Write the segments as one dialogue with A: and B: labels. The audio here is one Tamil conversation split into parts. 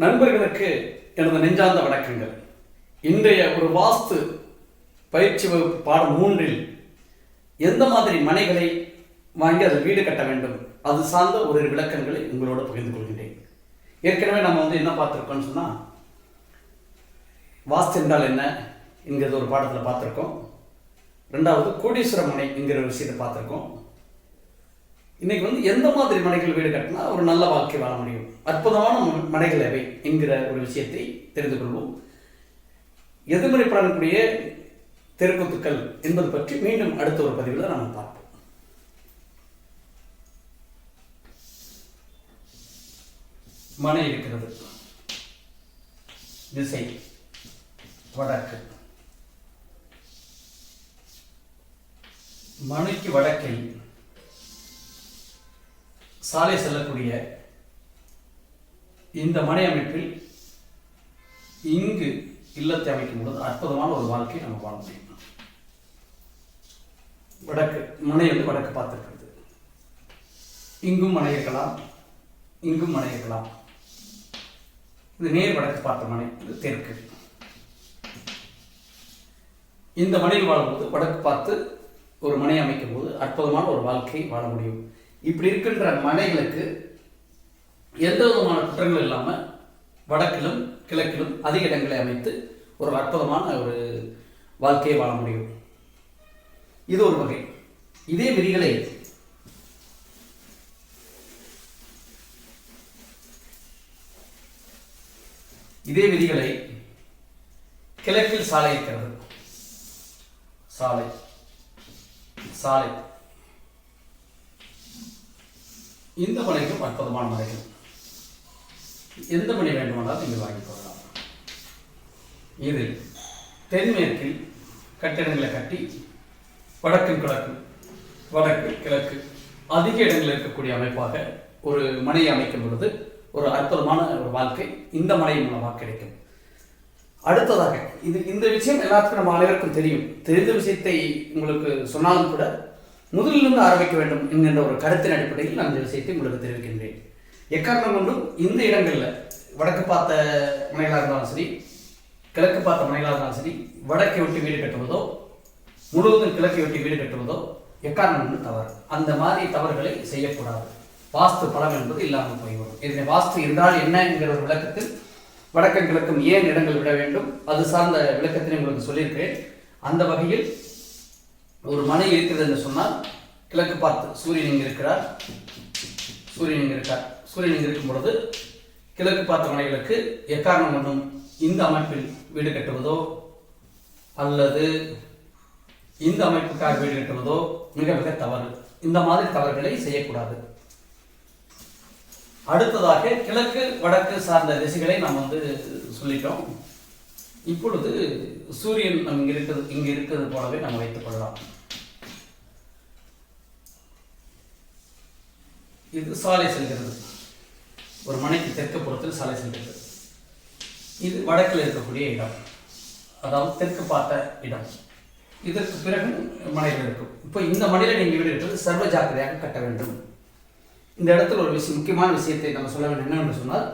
A: நண்பர்களுக்கு எனது நெஞ்சார்ந்த வணக்கங்கள். இன்றைய ஒரு வாஸ்து பயிற்சி வகுப்பு பாடம் மூன்றில் எந்த மாதிரி மனைகளை வாங்கி அதில் வீடு கட்ட வேண்டும்? அது சார்ந்த ஒரு விளக்கங்களை உங்களோடு பகிர்ந்து கொள்கின்றேன். ஏற்கனவே நம்ம வந்து என்ன பார்த்துருக்கோம்னு சொன்னால் வாஸ்து என்றால் என்ன என்கிறது ஒரு பாடத்தில் பார்த்துருக்கோம். ரெண்டாவது கோடீஸ்வர மனை என்கிற ஒரு விஷயத்தை பார்த்துருக்கோம். இன்னைக்கு வந்து எந்த மாதிரி மனைகள் வீடு கட்டினா ஒரு நல்ல வாழ்க்கை வாழ முடியும். அற்புதமான மனைகள் எவை என்கிற ஒரு விஷயத்தை தெரிந்து கொள்வோம். எதிர்மறை பலனுக்குரிய தெருக்குத்துக்கள் என்பது பற்றி மீண்டும் அடுத்த ஒரு பதிவில் நாம் பார்ப்போம். மனை இருக்கிறது. திசை வடக்கு. மனைக்கு வடக்கில் சாலை செல்லக்கூடிய இந்த மனை அமைப்பில் இங்கு இல்லத்தை அமைக்கும் பொழுது அற்புதமான ஒரு வாழ்க்கையை நம்ம வாழ முடியும். வடக்கு மனை வந்து வடக்கு பார்த்துருக்கிறது. இங்கும் மனை இருக்கலாம் இங்கும் மனை இருக்கலாம். இது நேர் வடக்கு பார்த்த மனை இது தெற்கு. இந்த மனையில் வாழும்போது வடக்கு பார்த்து ஒரு மனை அமைக்கும் போது அற்புதமான ஒரு வாழ்க்கை வாழ முடியும். இப்படி இருக்கின்ற மனைகளுக்கு எந்த விதமான குற்றங்கள் இல்லாமல் வடக்கிலும் கிழக்கிலும் அதிக இடங்களை அமைத்து ஒரு அற்புதமான ஒரு வாழ்க்கையை வாழ முடியும். இது ஒரு வகை. இதே விதிகளை இதே விதிகளை கிழக்கில் சாலை இருக்கிறது. சாலை. சாலை. இந்த மலைக்கும் அற்புதமான மலைகள் எந்த மணி வேண்டுமானால் நீங்கள் வாங்கிக் கொள்ளலாம். இதில் தென்மேற்கில் கட்டிடங்களை கட்டி வடக்கு கிழக்கு வடக்கு கிழக்கு அதிக இடங்களில் இருக்கக்கூடிய அமைப்பாக ஒரு மனையை அமைக்கும் பொழுது ஒரு அற்புதமான ஒரு வாழ்க்கை இந்த மனை மூலமாக கிடைக்கும். அடுத்ததாக இது இந்த விஷயம் எல்லாத்துக்கும் நம்ம அனைவருக்கும் தெரியும். தெரிந்த விஷயத்தை உங்களுக்கு சொன்னாலும் கூட முதலிலிருந்து ஆரம்பிக்க வேண்டும் என்கின்ற ஒரு கருத்தின் அடிப்படையில் நான் இந்த விஷயத்தை உங்களுக்கு தெரிவிக்கின்றேன். எக்காரணம் கொண்டும் இந்த இடங்களில் வடக்கு பார்த்த மனைகளாக இருந்தாலும் சரி கிழக்கு பார்த்த மனைகளாக இருந்தாலும் சரி வடக்கை விட்டு வீடு கட்டுவதோ முழுவதும் கிழக்கை விட்டு வீடு கட்டுவதோ எக்காரணம் கொண்டு தவறு. அந்த மாதிரி தவறுகளை செய்யக்கூடாது. வாஸ்து பலம் என்பது இல்லாமல் போய்விடும். இதனை வாஸ்து என்றால் என்ன என்கிற ஒரு விளக்கத்தில் வடக்கும் கிழக்கும் ஏன் இடங்கள் விட வேண்டும்? அது சார்ந்த விளக்கத்தினை உங்களுக்கு சொல்லியிருக்கிறேன். அந்த வகையில் ஒரு மனை இருக்கிறது என்று சொன்னால் கிழக்கு பார்த்து சூரியன் இங்கு இருக்கிறார். சூரியன் இங்கு இருக்கார். சூரியன் இங்கு இருக்கும் பொழுது கிழக்கு பார்த்த மனைகளுக்கு எக்காரணம் ஒன்றும் இந்த அமைப்பில் வீடு கட்டுவதோ அல்லது இந்த அமைப்புக்காக வீடு கட்டுவதோ மிக மிக தவறு. இந்த மாதிரி தவறுகளை செய்யக்கூடாது. அடுத்ததாக கிழக்கு வடக்கு சார்ந்த திசைகளை நாம் வந்து சொல்லிட்டோம். இப்பொழுது சூரியன் இங்கே இருக்கிறது இங்கே இருக்கிறது போலவே நம்ம வைத்துக் கொள்ளலாம். இது சாலை செல்கிறது. ஒரு மனைக்கு தெற்கு புறத்தில் சாலை செல்கிறது. இது வடக்கில் இருக்கக்கூடிய இடம். அதாவது தெற்கு பார்த்த இடம். இதற்கு பிறகு மனைகள் இருக்கும். இப்போ இந்த மனையில் நீங்கள் வீடு இருக்கிறது சர்வ ஜாக்கிரதையாக கட்ட வேண்டும். இந்த இடத்துல ஒரு விஷயம் முக்கியமான விஷயத்தை நம்ம சொல்ல வேண்டும். என்னவென்று சொன்னால்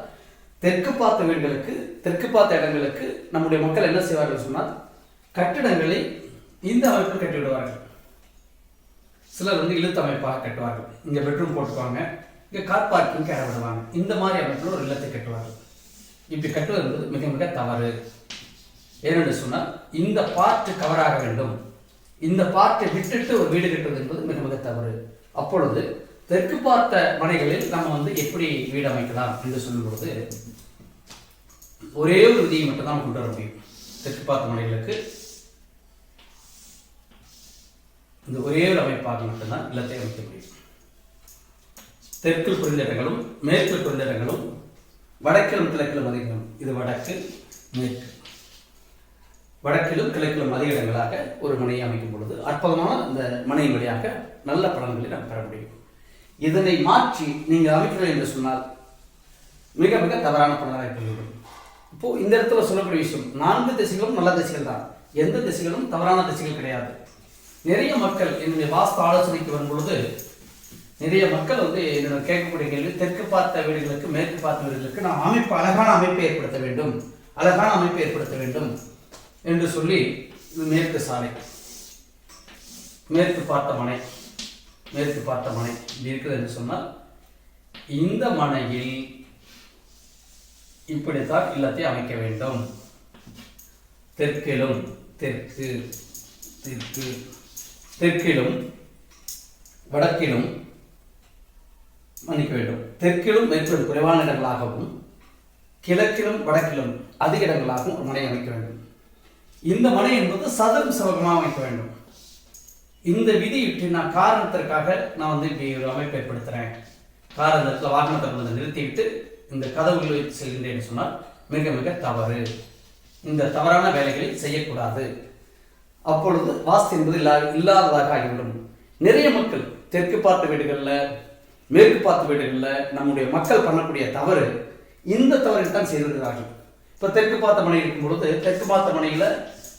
A: தெற்கு பார்த்த வீடுகளுக்கு தெற்கு பார்த்த இடங்களுக்கு நம்முடைய மக்கள் என்ன செய்வார்கள் சொன்னால் கட்டிடங்களை இந்த அமைப்பில் கட்டிவிடுவார்கள். சிலர் வந்து இழுத்து அமைப்பாக கட்டுவார்கள். இங்கே பெட்ரூம் போட்டுக்குவாங்க இங்கே கார் பார்க்கிங் இடம் விடுவாங்க இந்த மாதிரி அமைப்பில் ஒரு இல்லத்தை கட்டுவார்கள். இப்படி கட்டுவது என்பது மிக மிக தவறு. ஏனென்று சொன்னால் இந்த பார்ட் கவராக வேண்டும். இந்த பார்ட்டை விட்டுட்டு ஒரு வீடு கட்டுவது என்பது மிக மிக தவறு. அப்பொழுது தெற்கு பார்த்த மனைகளில் நம்ம வந்து எப்படி வீடு அமைக்கலாம் என்று சொல்லும் பொழுது ஒரே ஒரு விதியை மட்டும் தான் கொண்டு வர முடியும். தெற்கு பார்த்த மனைகளுக்கு இந்த ஒரே ஒரு அமைப்பாக மட்டும்தான் இல்லத்தை அமைக்க முடியும். தெற்கில் புரிந்த இடங்களும் மேற்கில் புரிந்த இடங்களும் வடக்கிலும் கிழக்கிலும் அதிகம். இது வடக்கு மேற்கு. வடக்கிலும் கிழக்கிலும் அதிக இடங்களாக ஒரு மனையை அமைக்கும் பொழுது அற்புதமான இந்த மனையின் வழியாக நல்ல பலன்களை நாம் பெற முடியும். இதனை மாற்றி நீங்கள் அமைக்கவில்லை என்று சொன்னால் மிக மிக தவறான பலனாக போய்விடும். இப்போ இந்த இடத்துல சொல்லக்கூடிய விஷயம் நான்கு திசைகளும் நல்ல திசைகள் தான். எந்த திசைகளும் தவறான திசைகள் கிடையாது. நிறைய மக்கள் என்னுடைய வாஸ்து ஆலோசனைக்கு வரும்பொழுது நிறைய மக்கள் வந்து என்னோட கேட்கக்கூடிய கேள்வி தெற்கு பார்த்த வீடுகளுக்கு மேற்கு பார்த்த வீடுகளுக்கு நான் அமைப்பு அழகான அமைப்பை ஏற்படுத்த வேண்டும். அழகான அமைப்பை ஏற்படுத்த வேண்டும். என்று சொல்லி இது மேற்கு சாலை மேற்கு பார்த்த மனை. மேற்கு பார்த்த மனை இப்படி இருக்குது என்று சொன்னால் இந்த மனையில் இப்படித்தான் இல்லத்தை அமைக்க வேண்டும். தெற்கிலும் தெற்கு தெற்கு தெற்கிலும் வடக்கிலும் மன்னிக்க வேண்டும். தெற்கிலும் மேற்கிலும் குறைவான இடங்களாகவும் கிழக்கிலும் வடக்கிலும் அதிக இடங்களாகவும் ஒரு மனை அமைக்க வேண்டும். இந்த மனை என்பது சதுரம் சிவகமாக அமைக்க வேண்டும். இந்த விதியிட்டு நான் காரணத்திற்காக நான் வந்து இப்படி ஒரு அமைப்பு ஏற்படுத்துகிறேன் கார் அந்த இடத்துல வாகனத்தை கொண்டு வந்து நிறுத்திவிட்டு இந்த கதவுகளை வைத்து செல்கின்றேன்னு சொன்னால் மிக மிக தவறு. இந்த தவறான வேலைகளை செய்யக்கூடாது. அப்பொழுது வாஸ்து என்பது இல்லா இல்லாததாக ஆகிவிடும். நிறைய மக்கள் தெற்கு பார்த்த வீடுகளில் மேற்கு பார்த்த வீடுகளில் நம்முடைய மக்கள் பண்ணக்கூடிய தவறு இந்த தவறில் தான் செய்திருக்கிறார்கள். இப்போ தெற்கு பார்த்த மனை இருக்கும் பொழுது தெற்கு பார்த்த மனையில்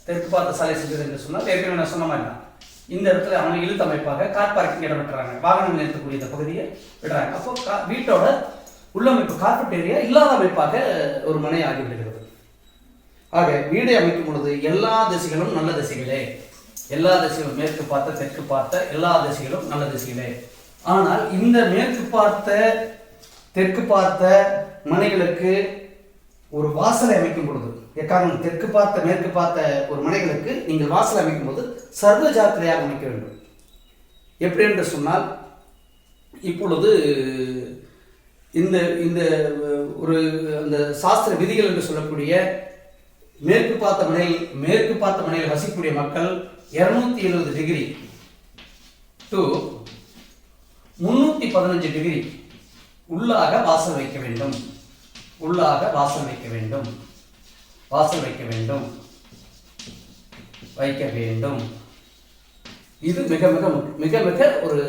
A: தெற்கு பார்த்த சாலை செஞ்சது என்று சொன்னால் ஏற்கனவே நான் சொன்ன மாதிரி தான். இந்த இடத்துல அவங்க இழுத்து அமைப்பாக கார் பார்க்கிங் இடம் விட்டுறாங்க வாகனம் நிறுத்தக்கூடிய இந்த பகுதியை விடுறாங்க. அப்போ கா- வீட்டோட உள்ளமைப்பு கார்பெட் ஏரியா இல்லாத அமைப்பாக ஒரு மனை ஆகிவிடுகிறது. ஆக வீடை அமைக்கும் பொழுது எல்லா திசைகளும் நல்ல திசைகளே. எல்லா திசைகளும் மேற்கு பார்த்த தெற்கு பார்த்த எல்லா திசைகளும் நல்ல திசைகளே. ஆனால் இந்த மேற்கு பார்த்த தெற்கு பார்த்த மனைகளுக்கு ஒரு வாசலை அமைக்கும் பொழுது எக்காரணம்? தெற்கு பார்த்த மேற்கு பார்த்த ஒரு மனைகளுக்கு நீங்கள் வாசல் அமைக்கும் போது சர்வ ஜாக்கிரையாக அமைக்க வேண்டும். எப்படி என்று சொன்னால் இப்பொழுது இந்த இந்த ஒரு அந்த சாஸ்திர விதிகள் என்று சொல்லக்கூடிய மேற்கு பார்த்த மனையில் மேற்கு பார்த்த மனையில் வசிக்கக்கூடிய மக்கள் இருநூத்தி எழுபது டிகிரி டு முன்னூத்தி பதினஞ்சு டிகிரி உள்ளாக வாசல் வைக்க வேண்டும். உள்ளாக வாசல் வைக்க வேண்டும். வாசல் வைக்க வேண்டும். வைக்க வேண்டும். இது மிக மிக மிக மிக ஒரு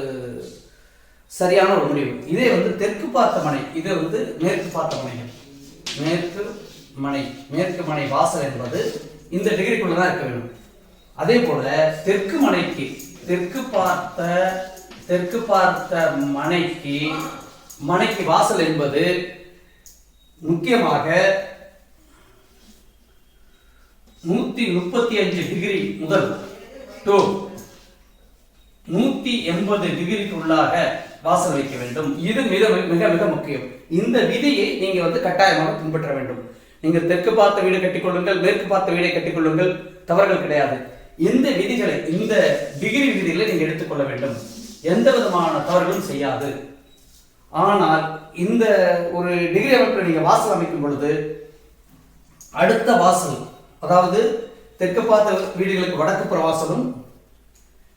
A: சரியான ஒரு முடிவு. இதே வந்து தெற்கு பார்த்த மனை இது வந்து மேற்கு பார்த்த மனை மேற்கு மனை மேற்கு மனை வாசல் என்பது இந்த டிகிரிக்குள்ள தான் இருக்க வேண்டும். அதே போல தெற்கு மனைக்கு தெற்கு பார்த்த தெற்கு பார்த்த மனைக்கு மனைக்கு வாசல் என்பது முக்கியமாக நூத்தி முப்பத்தி அஞ்சு டிகிரி முதல். டு நூத்தி எண்பது டிகிரிக்கு உள்ளாக வாசல் வைக்க வேண்டும். இது மிக மிக மிக முக்கியம். இந்த விதியை நீங்க வந்து கட்டாயமாக பின்பற்ற வேண்டும். நீங்கள் தெற்கு பார்த்த வீடு கட்டிக்கொள்ளுங்கள் மேற்கு பார்த்த வீடை கட்டிக்கொள்ளுங்கள் தவறுகள் கிடையாது. இந்த விதிகளை இந்த டிகிரி விதிகளை நீங்க எடுத்துக்கொள்ள வேண்டும். எந்த விதமான தவறுகளும் செய்யாது. ஆனால் இந்த ஒரு டிகிரி அமைப்பில் நீங்க வாசல் அமைக்கும் பொழுது அடுத்த வாசல் அதாவது தெற்கு பார்த்த வீடுகளுக்கு வடக்கு புறவாசலும்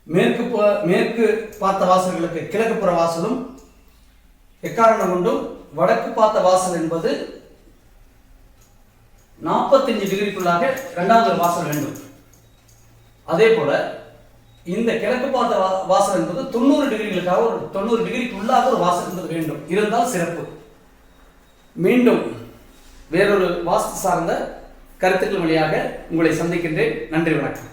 A: மேற்கு மேற்கு பார்த்த வாசல்களுக்கு கிழக்கு புறவாசலும் எக்காரணம் கொண்டும் வடக்கு பார்த்த வாசல் என்பது நாற்பத்தஞ்சு டிகிரிக்குள்ளாக இரண்டாவது வாசல் வேண்டும். அதே போல இந்த கிழக்கு பார்த்த வா- வாசல் என்பது தொண்ணூறு டிகிரிகளுக்காக ஒரு தொண்ணூறு டிகிரிக்கு உள்ளாக ஒரு வாசல் என்பது வேண்டும். இருந்தால் சிறப்பு. மீண்டும் வேறொரு வாஸ்து சார்ந்த கருத்துக்கள் வழியாக உங்களை சந்திக்கின்றேன். நன்றி வணக்கம்.